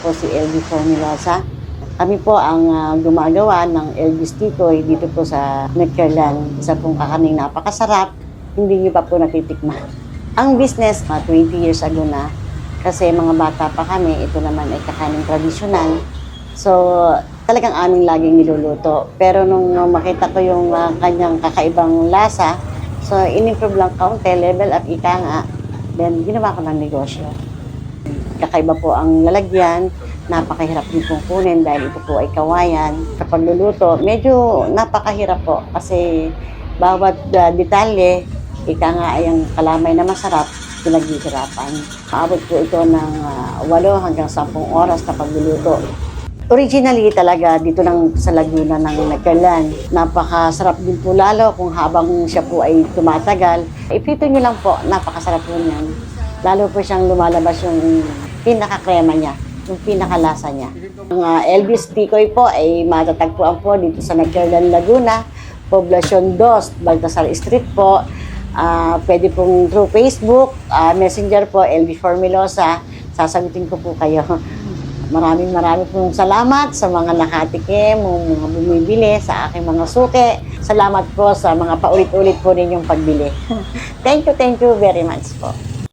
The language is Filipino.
po si LB Formilosa. Kami po ang ah, gumagawa ng Elvis Tikoy dito po sa Neckerland. Isa pong kakaning napakasarap. Hindi niyo pa po natitikman. Ang business, mga 20 years ago na, kasi mga bata pa kami, ito naman ay kakaning tradisyonal. So, talagang aming laging niluluto. Pero nung nung makita ko yung ah, kanyang kakaibang lasa, so in-improve lang kaunti, level up, ika nga, then ginawa ko ng negosyo. Kakaiba po ang lalagyan, napakahirap din pong kunin dahil ito po ay kawayan. Kapag luluto, medyo napakahirap po kasi bawat ah, detalye, ika nga ay ang kalamay na masarap, pinaghihirapan. Aabot po ito ng ah, 8 hanggang 10 oras na pagluluto. Originally talaga dito lang sa Laguna ng Nagkalan. Napakasarap din po lalo kung habang siya po ay tumatagal. Ipito nyo lang po, napakasarap po niyan. Lalo po siyang lumalabas yung pinakakrema niya, yung pinakalasa niya. Ang uh, Elvis Tikoy po ay matatagpuan po dito sa Nagkalan, Laguna, Poblacion 2, Baltasar Street po. Ah, pwede pong through Facebook, ah, Messenger po, LB Formilosa. Sasagutin ko po kayo. Maraming maraming pong salamat sa mga nakatikim, mga bumibili sa aking mga suke. Salamat po sa mga paulit-ulit po ninyong pagbili. thank you, thank you very much po.